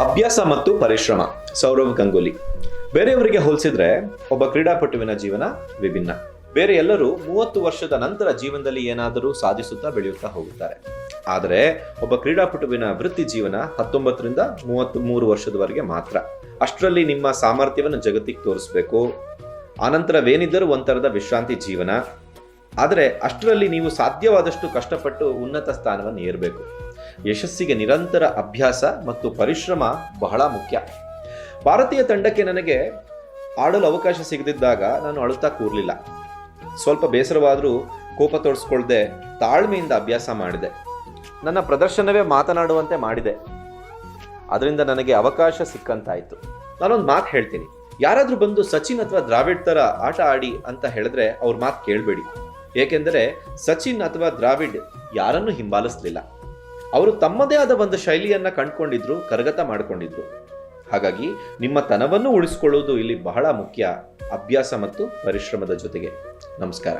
ಅಭ್ಯಾಸ ಮತ್ತು ಪರಿಶ್ರಮ. ಸೌರವ್ ಗಂಗೂಲಿ. ಬೇರೆಯವರಿಗೆ ಹೋಲಿಸಿದ್ರೆ ಒಬ್ಬ ಕ್ರೀಡಾಪಟುವಿನ ಜೀವನ ವಿಭಿನ್ನ. ಬೇರೆ ಎಲ್ಲರೂ ಮೂವತ್ತು ವರ್ಷದ ನಂತರ ಜೀವನದಲ್ಲಿ ಏನಾದರೂ ಸಾಧಿಸುತ್ತಾ ಬೆಳೆಯುತ್ತಾ ಹೋಗುತ್ತಾರೆ. ಆದರೆ ಒಬ್ಬ ಕ್ರೀಡಾಪಟುವಿನ ವೃತ್ತಿ ಜೀವನ ಹತ್ತೊಂಬತ್ತರಿಂದ ಮೂವತ್ತ್ ಮೂರು ವರ್ಷದವರೆಗೆ ಮಾತ್ರ. ಅಷ್ಟರಲ್ಲಿ ನಿಮ್ಮ ಸಾಮರ್ಥ್ಯವನ್ನು ಜಗತ್ತಿಗೆ ತೋರಿಸ್ಬೇಕು. ಆನಂತರವೇನಿದ್ದರೂ ಒಂಥರದ ವಿಶ್ರಾಂತಿ ಜೀವನ. ಆದರೆ ಅಷ್ಟರಲ್ಲಿ ನೀವು ಸಾಧ್ಯವಾದಷ್ಟು ಕಷ್ಟಪಟ್ಟು ಉನ್ನತ ಸ್ಥಾನವನ್ನು ಏರಬೇಕು. ಯಶಸ್ಸಿಗೆ ನಿರಂತರ ಅಭ್ಯಾಸ ಮತ್ತು ಪರಿಶ್ರಮ ಬಹಳ ಮುಖ್ಯ. ಭಾರತೀಯ ತಂಡಕ್ಕೆ ನನಗೆ ಆಡಲು ಅವಕಾಶ ಸಿಗದಿದ್ದಾಗ ನಾನು ಅಳುತ್ತಾ ಕೂರಲಿಲ್ಲ. ಸ್ವಲ್ಪ ಬೇಸರವಾದರೂ ಕೋಪ ತೋರಿಸ್ಕೊಳ್ದೆ ತಾಳ್ಮೆಯಿಂದ ಅಭ್ಯಾಸ ಮಾಡಿದೆ. ನನ್ನ ಪ್ರದರ್ಶನವೇ ಮಾತನಾಡುವಂತೆ ಮಾಡಿದೆ. ಅದರಿಂದ ನನಗೆ ಅವಕಾಶ ಸಿಕ್ಕಂತಾಯಿತು. ನಾನೊಂದು ಮಾತು ಹೇಳ್ತೀನಿ. ಯಾರಾದರೂ ಬಂದು ಸಚಿನ್ ಅಥವಾ ದ್ರಾವಿಡ್ ಥರ ಆಟ ಆಡಿ ಅಂತ ಹೇಳಿದ್ರೆ ಅವ್ರ ಮಾತು ಕೇಳಬೇಡಿ. ಏಕೆಂದರೆ ಸಚಿನ್ ಅಥವಾ ದ್ರಾವಿಡ್ ಯಾರನ್ನೂ ಹಿಂಬಾಲಿಸ್ಲಿಲ್ಲ. ಅವರು ತಮ್ಮದೇ ಆದ ಒಂದು ಶೈಲಿಯನ್ನ ಕಂಡುಕೊಂಡಿದ್ರು, ಕರಗತ ಮಾಡಿಕೊಂಡಿದ್ರು. ಹಾಗಾಗಿ ನಿಮ್ಮ ತನವನ್ನು ಉಳಿಸಿಕೊಳ್ಳುವುದು ಇಲ್ಲಿ ಬಹಳ ಮುಖ್ಯ. ಅಭ್ಯಾಸ ಮತ್ತು ಪರಿಶ್ರಮದ ಜೊತೆಗೆ. ನಮಸ್ಕಾರ.